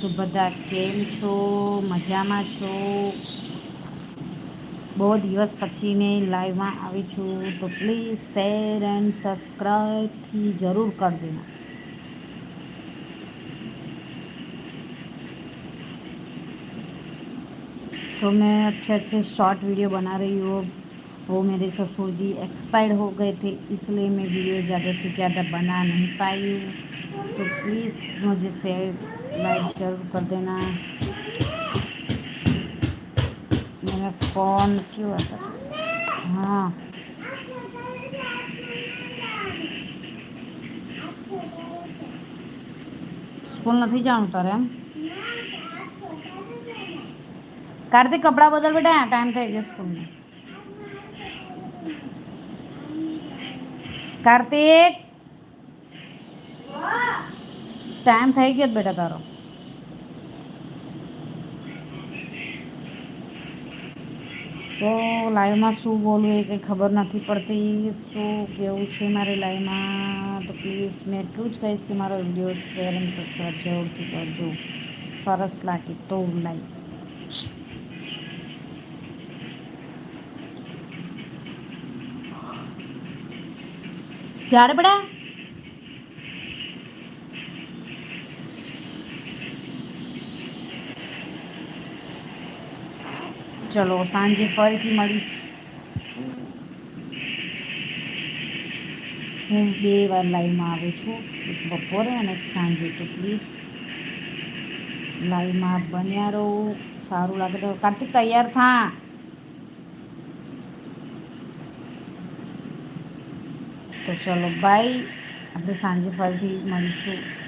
તો બધા કેમ છો મજામાં છો બહુ દિવસ પછી મેં લાઈવમાં આવી છું તો પ્લીઝ શેર એન્ડ સબસ્ક્રાઈબથી જરૂર कर देना तो मैं अच्छे अच्छे शॉर्ट वीडियो बना रही हूँ वो मेरे ससुर जी एक्सपायर्ड हो गए थे इसलिए मैं वीडियो ज़्यादा से ज़्यादा बना नहीं पाई हूँ तो प्लीज़ मुझे शेयर लाइक जरूर कर देना मेरा फ़ोन क्यों ऐसा चल हाँ સ્કૂલ નથી જાણું તારે એમ કાર્તિક કપડાં બદલ બેટા ટાઈમ થઈ ગયો સ્કૂલનો કાર્તિક ટાઈમ થઈ ગયો જ બેટા તારો તો લાઈવમાં શું બોલવું એ કંઈ ખબર નથી પડતી. શું કેવું છે મારે લાઈવમાં? તો પ્લીઝ મેં એટલું જ કહીશ કે મારો વીડિયો શેર અને સબસ્ક્રાઈબ જરૂરથી કરજો. સરસ લાગે તો લાઈવ. ઝાડ પડા ચલો, સાંજે ફરીથી મળીશ. હું બે વાર લાઈવમાં આવું છું, એક બપોરે અને એક સાંજે, તો પ્લીઝ લાઈવમાં બન્યા રહો, સારું લાગે તો. કાર્તિક, તૈયાર થા. તો ચલો બાય આપણે સાંજે ફરીથી મળીશું.